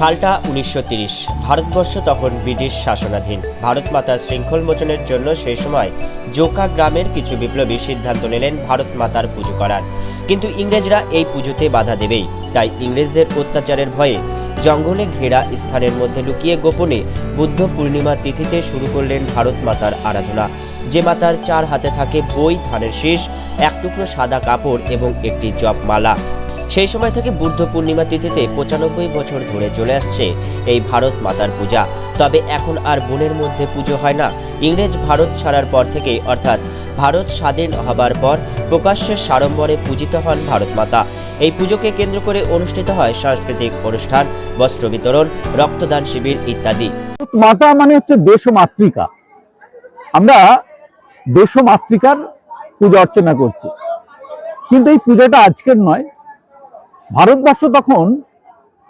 সালটা উনিশশো ভারতবর্ষ তখন ব্রিটিশ শাসনাধীন। ভারত মাতার শৃঙ্খল মোচনের জন্য সেই সময় জোকা গ্রামের কিছু বিপ্লবী সিদ্ধান্ত নিলেন ভারত মাতার পুজো করার। কিন্তু ইংরেজরা এই পুজোতে বাধা দেবেই। তাই ইংরেজদের অত্যাচারের ভয়ে জঙ্গলে ঘেরা স্থানের মধ্যে লুকিয়ে গোপনে বুদ্ধ পূর্ণিমা তিথিতে শুরু করলেন ভারত মাতার আরাধনা। যে মাতার চার হাতে থাকে বই, ধানের শীষ, এক টুকরো সাদা কাপড় এবং একটি জপমালা। সেই সময় থেকে বুদ্ধ পূর্ণিমা তিথিতে পঁচানব্বই বছর ধরে চলে আসছে এই ভারত মাতার পূজা। তবে এখন আর বনের মধ্যে পুজো হয় না। ইংরেজ ভারত ছাড়ার পর থেকে, অর্থাৎ ভারত স্বাধীন হবার পর, প্রকাশ্যে সাড়ম্বরে পূজিত হন ভারত মাতা। এই পুজোকে কেন্দ্র করে অনুষ্ঠিত হয় সাংস্কৃতিক অনুষ্ঠান, বস্ত্র বিতরণ, রক্তদান শিবির ইত্যাদি। মাতা মানে হচ্ছে দেশ মাতৃকা। আমরা দেশ মাতৃকার পূজা অর্চনা করছি। কিন্তু এই পূজাটা আজকের নয় ভারতবর্ষ তখন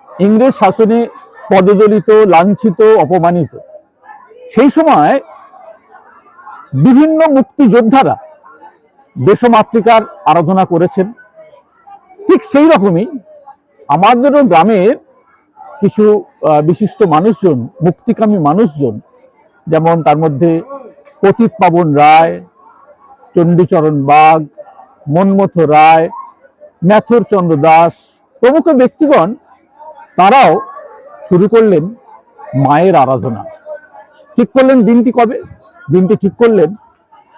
ইংরেজ শাসনে পদদলিত লাঞ্ছিত, অপমানিত। সেই সময় বিভিন্ন মুক্তিযোদ্ধারা দেশমাতৃকার আরাধনা করেছেন। ঠিক সেই রকমই আমাদেরও গ্রামের কিছু বিশিষ্ট মানুষজন, মুক্তিকামী মানুষজন, যেমন তার মধ্যে প্রতীপ পাবন রায়, চণ্ডীচরণ বাগ, মনমথ রায় ম্যাথর চন্দ্র দাস প্রমুখ ব্যক্তিগণ তারাও শুরু করলেন মায়ের আরাধনা। ঠিক করলেন দিনটি কবে? দিনটি ঠিক করলেন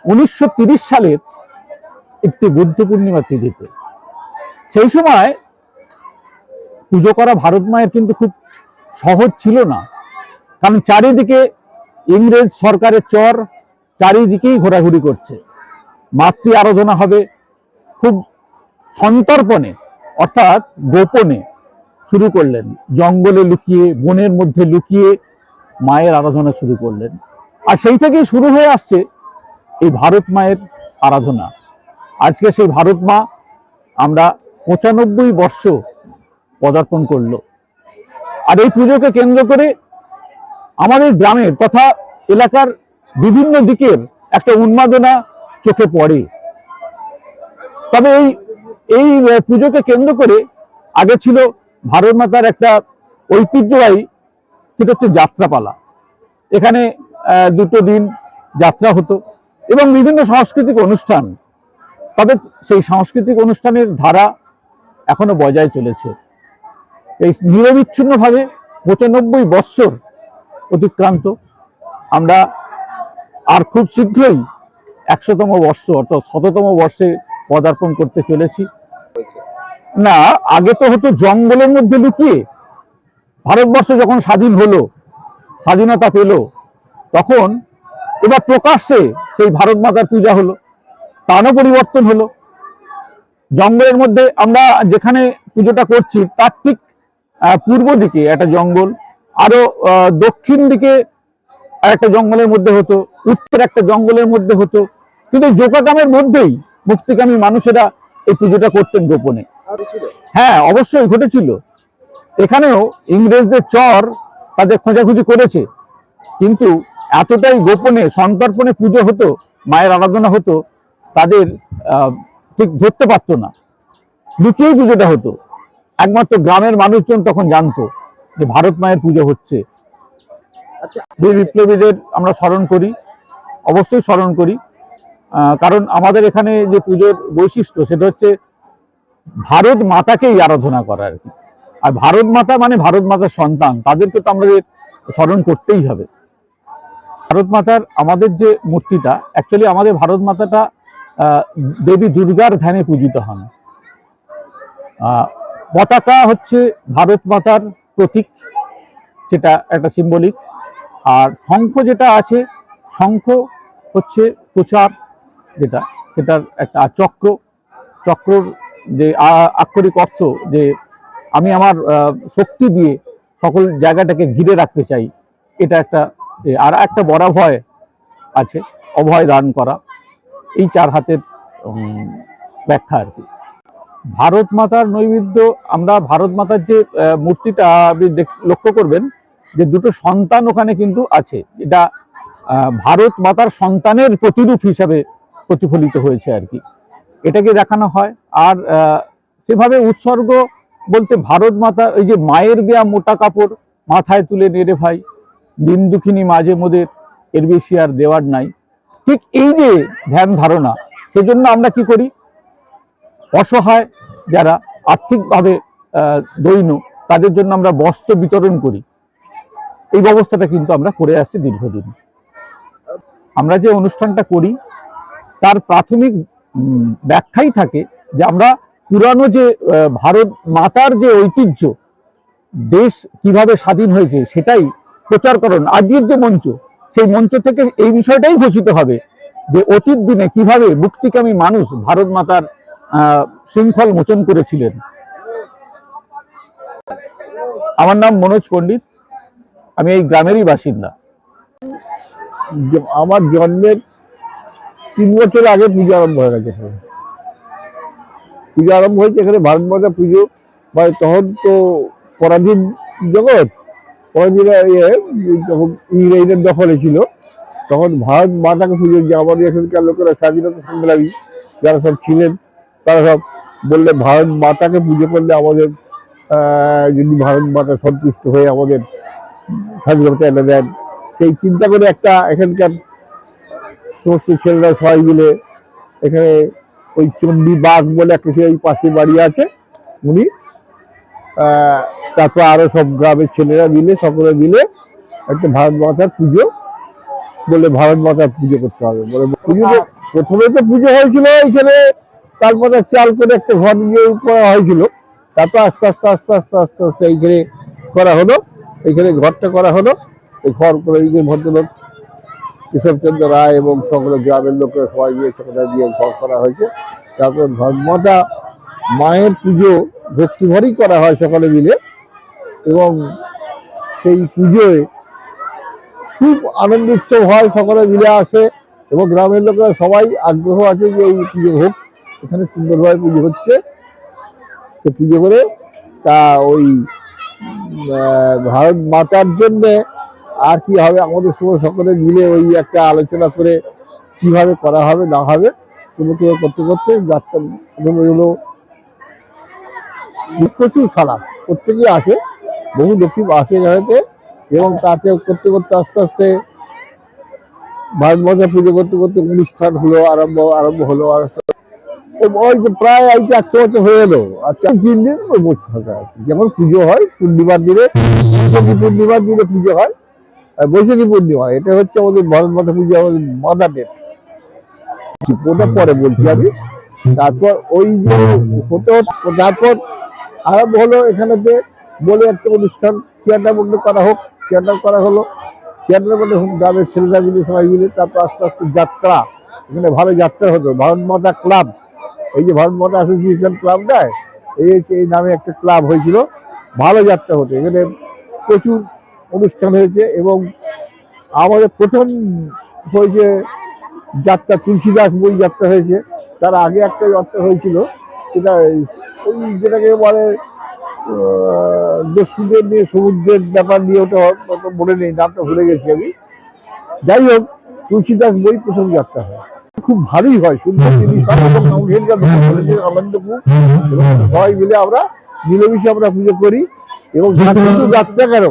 উনিশশো সালের একটি বুদ্ধ পূর্ণিমা তিথিতে। সেই সময় পুজো করা ভারত মায়ের কিন্তু খুব সহজ ছিল না। কারণ চারিদিকে ইংরেজ সরকারের চর, চারিদিকেই ঘোরাঘুরি করছে। মাতৃ আরাধনা হবে, খুব সন্তর্পণে, অর্থাৎ গোপনে শুরু করলেন। জঙ্গলে লুকিয়ে, বনের মধ্যে লুকিয়ে মায়ের আরাধনা শুরু করলেন। আর সেই থেকেই শুরু হয়ে আসছে এই ভারত মায়ের আরাধনা। আজকে সেই ভারত মা আমরা পঁচানব্বই বর্ষ পদার্পণ করল। আর এই পুজোকে কেন্দ্র করে আমাদের গ্রামের তথা এলাকার বিভিন্ন দিকের একটা উন্মাদনা চোখে পড়ে। তবে এই এই পুজোকে কেন্দ্র করে আগে ছিল ভারত মাতার একটা ঐতিহ্যবাহী, সেটা হচ্ছে যাত্রাপালা। এখানে দুটো দিন যাত্রা হতো এবং বিভিন্ন সাংস্কৃতিক অনুষ্ঠান। তবে সেই সাংস্কৃতিক অনুষ্ঠানের ধারা এখনও বজায় চলেছে। এই নিরবিচ্ছিন্নভাবে পঁচানব্বই বৎসর অতিক্রান্ত। আমরা আর খুব শীঘ্রই একশোতম বর্ষ অর্থাৎ শততম বর্ষে পদার্পণ করতে চলেছি। না আগে তো হতো জঙ্গলের মধ্যে লুকিয়ে। ভারতবর্ষ যখন স্বাধীন হলো স্বাধীনতা পেল তখন এবার প্রকাশ্যে সেই ভারত মাতার পূজা হলো তারও পরিবর্তন হলো। জঙ্গলের মধ্যে আমরা যেখানে পুজোটা করছি তার ঠিক আহ, পূর্ব দিকে একটা জঙ্গল আরও দক্ষিণ দিকে একটা জঙ্গলের মধ্যে হতো উত্তর একটা জঙ্গলের মধ্যে হতো। কিন্তু এই জোকাগ্রামের মধ্যেই মুক্তিকামী মানুষেরা এই পুজোটা করতেন গোপনে। হ্যাঁ অবশ্যই ঘটেছিল। এখানেও ইংরেজদের চর তাদের খোঁজাখুঁজি করেছে। কিন্তু এতটাই গোপনে সন্তর্পণে পুজো হতো মায়ের আরাধনা হতো তাদের ঠিক ধরতে পারতো না। লুকিয়েই পুজোটা হতো। একমাত্র গ্রামের মানুষজন তখন জানতো যে ভারত মায়ের পুজো হচ্ছে। বীর বিপ্লবীদের আমরা স্মরণ করি অবশ্যই স্মরণ করি। কারণ আমাদের এখানে যে পুজোর বৈশিষ্ট্য সেটা হচ্ছে ভারত মাতাকেই আরাধনা করা আর কি। আর ভারত মাতা মানে ভারত মাতার সন্তান, তাদেরকে তো আমাদের স্মরণ করতেই হবে। ভারত মাতার আমাদের যে মূর্তিটা অ্যাকচুয়ালি আমাদের ভারত মাতাটা দেবী দুর্গার ধ্যানে পূজিত হন। পতাকা হচ্ছে ভারত মাতার প্রতীক, সেটা একটা সিম্বলিক আর শঙ্খ যেটা আছে, শঙ্খ হচ্ছে প্রচার। যেটা, সেটার একটা চক্র, চক্রর যে আক্ষরিক অর্থ যে আমি আমার শক্তি দিয়ে সকল জায়গাটাকে ঘিরে রাখতে চাই, এটা একটা আর একটা বড় ভয় আছে, অভয় দান করা, এই চার হাতের ব্যাখ্যা আর কি। ভারত মাতার নৈবেদ্য, আমরা ভারত মাতার যে মূর্তিটা আপনি লক্ষ্য করবেন যে দুটো সন্তান ওখানে কিন্তু আছে, এটা ভারত মাতার সন্তানের প্রতিরূপ হিসাবে প্রতিফলিত হয়েছে আর কি। এটাকে দেখানো হয়। আর সেভাবে উৎসর্গ বলতে ভারত মাতা এই যে মায়ের দেয়া মোটা কাপড় মাথায় তুলে নেড়ে ভাই, দিন দুঃখিনী মাঝে মোদের এর বেশি আর দেওয়ার নাই। ঠিক এই যে ধ্যান ধারণা, সেজন্য আমরা কি করি? অসহায় যারা আর্থিকভাবে দৈন্য তাদের জন্য আমরা বস্ত্র বিতরণ করি। এই ব্যবস্থাটা কিন্তু আমরা করে আসছি দীর্ঘদিন। আমরা যে অনুষ্ঠানটা করি তার প্রাথমিক ব্যাখ্যাই থাকে যে আমরা পুরানো যে ভারত মাতার যে ঐতিহ্য, দেশ কীভাবে স্বাধীন হয়েছে সেটাই প্রচারকরণ আজকের যে মঞ্চ, সেই মঞ্চ থেকে এই বিষয়টাই ঘোষিত হবে যে অতীত দিনে কীভাবে মুক্তিকামী মানুষ ভারত মাতার শৃঙ্খল মোচন করেছিলেন। আমার নাম মনোজ পণ্ডিত, আমি এই গ্রামেরই বাসিন্দা। আমার জন্মের তিন বছর আগে পুজো আরম্ভ হয়ে গেছে এখানে। পুজো আরম্ভ হয়েছে এখানে ভারত মাতা পুজো মানে তখন তো পরাধীন জগৎ পরাধীন ইয়ে যখন ইংরেজদের দখলে ছিল, তখন ভারত মাতাকে পুজো যে আমাদের এখানকার লোকেরা স্বাধীনতা সংগ্রামী যারা সব ছিলেন, তারা সব বললে ভারত মাতাকে পুজো করলে আমাদের যদি ভারত মাতা সন্তুষ্ট হয়ে আমাদের স্বাধীনতা এনে দেন, সেই চিন্তা করে একটা এখানকার সমস্ত ছেলেরা সবাই মিলে এখানে ওই চণ্ডী বাঘ বলে একটা সেই পাশে বাড়ি আছে। উনি তারপর আরও সব গ্রামের ছেলেরা মিলে, সকলে মিলে একটা ভারত মাতার পুজো বলে ভারত মাতার পুজো করতে হবে বলে। পুজো প্রথমে তো পুজো হয়েছিল এখানে তারপরে চাল করে একটা ঘর দিয়ে করা হয়েছিল। তারপর আস্তে আস্তে আস্তে আস্তে আস্তে আস্তে এইখানে করা হলো এখানে ঘরটা করা হলো। এই ঘর করে এই যে ভদ্রলোক কেশবচন্দ্র রায় এবং সকল গ্রামের লোকেরা সবাই মিলে সেখানে দিয়ে ঘর করা হয়েছে। তারপর ধর্মতা মায়ের পুজো ভক্তিভরই করা হয় সকলে মিলে। এবং সেই পুজোয় খুব আনন্দ উৎসব হয়, সকলে মিলে আসে এবং গ্রামের লোকেরা সবাই আগ্রহ আছে যে এই পুজো হোক, এখানে সুন্দরভাবে পুজো হচ্ছে। সে পুজো করে তা ওই ভারত মাতার জন্যে আর কি হবে? আমাদের সময় সকলে মিলে ওই একটা আলোচনা করে কীভাবে করা হবে, না হবে কোনো করতে করতে প্রচুর সারা প্রত্যেকেই আসে, বহু লোকই আসে এখানেতে এবং তাতে করতে করতে আস্তে আস্তে ভারত মাতা পুজো করতে করতে অনুষ্ঠান হলো, আরম্ভ আরম্ভ হলো, আর ওই যে প্রায় এই যে একশো বছর হয়ে এলো। আর তিন দিন ওই বসে থাকা। যেমন পুজো হয়, পূর্ণিমার দিনে পূর্ণিমার দিনে পুজো হয়। বৈশাখী পূর্ণিমা, এটা হচ্ছে আমাদের ভারত মাতা পুজো আমাদের মাদার ডেট ওটা পরে বলছি আমি। তারপর ওই যে হতে তারপর আরম্ভ হলো এখানেতে বলে একটা অনুষ্ঠান থিয়েটার মধ্যে করা হোক। থিয়েটার করা হলো। থিয়েটার মধ্যে গ্রামের ছেলেরা মিলে, সবাই মিলে, তারপর আস্তে আস্তে যাত্রা। এখানে ভালো যাত্রা হতো। ভারত মাতা ক্লাব এই যে ভারত মাতা অ্যাসোসিয়েশন ক্লাবটায় এই এই নামে একটা ক্লাব হয়েছিল। ভালো যাত্রা হতো। এখানে প্রচুর অনুষ্ঠান হয়েছে এবং আমাদের প্রথম হয়েছে যাত্রা তুলসীদাস বই যাত্রা হয়েছে। তার আগে একটা যাত্রা হয়েছিল সেটা ওই যেটাকে বলে দস্যুদের নিয়ে সমুদ্রের ব্যাপার নিয়ে ওটা মনে নেই নামটা ভুলে গেছি আমি। যাই হোক তুলসীদাস বই প্রথম যাত্রা হয়। খুব ভালোই হয় সুন্দর জিনিস এবং এখানকার লোক বলেছে আনন্দ খুব এবং সবাই মিলে আমরা মিলেমিশে আমরা পুজো করি। এবং যাত্রা কেন?